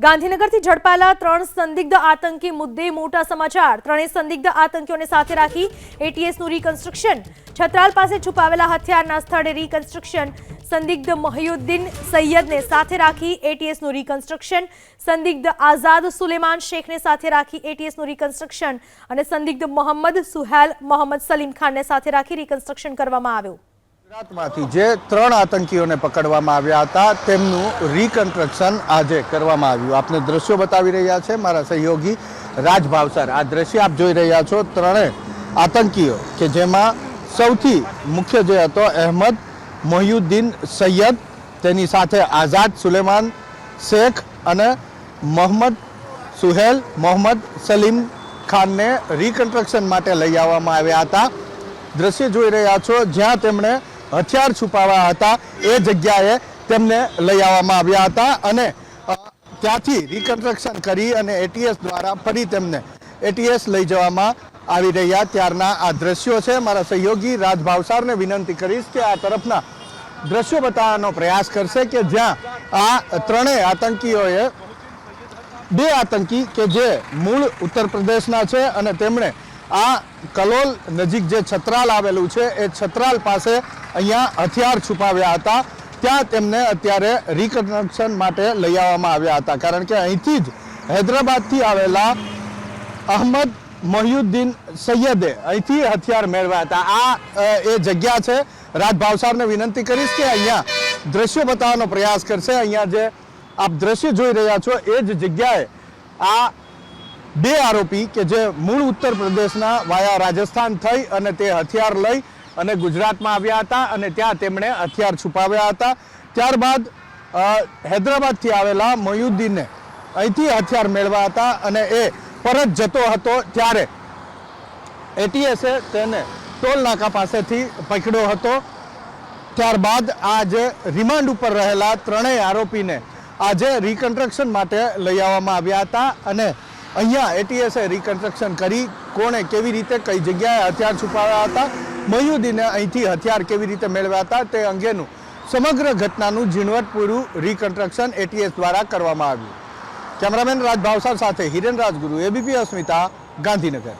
ગાંધીનગરથી ઝડપાયેલા ત્રણ સંદિગ્ધ આતંકી મુદ્દે મોટા સમાચાર. ત્રણેય સંદિગ્ધ આતંકીઓને સાથે રાખી એટીએસનું રીકન્સ્ટ્રક્શન છત્રાલ પાસે છુપાવેલા હથિયારના સ્થળે રીકન્સ્ટ્રક્શન સંદિગ્ધ મહિયુદ્દીન સૈયદને સાથે રાખી એટીએસનું રીકન્સ્ટ્રક્શન સંદિગ્ધ આઝાદ સુલેમાન શેખને સાથે રાખી એટીએસનું રીકન્સ્ટ્રક્શન અને સંદિગ્ધ મોહમ્મદ સુહેલ મોહમ્મદ સલીમ ખાનને સાથે રાખી રીકન્સ્ટ્રક્શન કરવામાં આવ્યું. ગુજરાતમાંથી જે ત્રણ આતંકીઓને પકડવામાં આવ્યા હતા, તેમનું રિકન્સ્ટ્રક્શન આજે કરવામાં આવ્યું. આપને દ્રશ્યો બતાવી રહ્યા છે મારા સહયોગી રાજ ભાવસર. આ દ્રશ્ય આપ જોઈ રહ્યા છો ત્રણેય આતંકીઓ, કે જેમાં સૌથી મુખ્ય જે હતો અહેમદ મોહિયુદ્દીન સૈયદ, તેની સાથે આઝાદ સુલેમાન શેખ અને મોહમ્મદ સુહેલ મોહમ્મદ સલીમ ખાનને રિકન્સ્ટ્રક્શન માટે લઈ આવવામાં આવ્યા હતા. દ્રશ્ય જોઈ રહ્યા છો, જ્યાં તેમણે હથિયાર છુપાવ્યા હતા. એ જગ્યાએ તેમને લઈ આવવામાં આવ્યા હતા અને ત્યાંથી રિકન્સ્ટ્રક્શન કરી અને એટીએસ દ્વારા ફરી તેમને એટીએસ લઈ જવામાં આવી રહ્યા. ત્યારના આ દ્રશ્યો છે. મારા સહયોગી રાજ ભાવસારને વિનંતી કરીશ કે આ તરફના દ્રશ્યો બતાવવાનો પ્રયાસ કરશે કે જ્યાં આ ત્રણેય આતંકીઓએ, બે આતંકી કે જે મૂળ ઉત્તર પ્રદેશના છે અને તેમણે આ કલોલ નજીક જે છત્રાલ આવેલું છે, એ છત્રાલ પાસે અહીંયા હથિયાર છુપાવ્યા હતા. ત્યાં તેમને અત્યારે રિકન્સ્ટ્રક્શન માટે લઈ આવવામાં આવ્યા હતા. કારણ કે અહીંથી જ હૈદરાબાદથી આવેલા અહમદ મહિયુદ્દીન સૈયદે અહીંથી હથિયાર મેળવ્યા હતા. આ એ જગ્યા છે. રાજ ભાવસારને વિનંતી કરીશ કે અહીંયા દ્રશ્યો બતાવવાનો પ્રયાસ કરશે. અહીંયા જે આપ દ્રશ્ય જોઈ રહ્યા છો, એ જ જગ્યાએ આ બે આરોપી કે જે મૂળ ઉત્તર પ્રદેશના વાયા રાજસ્થાન થઈ અને તે હથિયાર લઈ અને ગુજરાતમાં આવ્યા હતા અને ત્યાં તેમણે હથિયાર છુપાવ્યા હતા. ત્યારબાદ હૈદરાબાદથી આવેલા મયુદ્દીનને અહીંથી હથિયાર મેળવ્યા હતા અને એ પરત જતો હતો ત્યારે. એટીએસે તેને ટોલ નાકા પાસેથી પકડ્યો હતો. ત્યારબાદ આ જે રિમાન્ડ ઉપર રહેલા ત્રણેય આરોપીને આજે રિકન્સ્ટ્રક્શન માટે લઈ આવવામાં આવ્યા હતા અને અહીંયા એટીએસએ રિકન્સ્ટ્રક્શન કરી કોણે કેવી રીતે કઈ જગ્યાએ હથિયાર છુપાવ્યા હતા, મયુદીને અહીંથી હથિયાર કેવી રીતે મેળવ્યા હતા તે અંગેનું સમગ્ર ઘટનાનું ઝીણવટપૂરું રિકન્સ્ટ્રક્શન એટીએસ દ્વારા કરવામાં આવ્યું. કેમેરામેન રાજ ભાવસાર સાથે હિરેન રાજગુરુ એબીપી અસ્મિતા, ગાંધીનગર.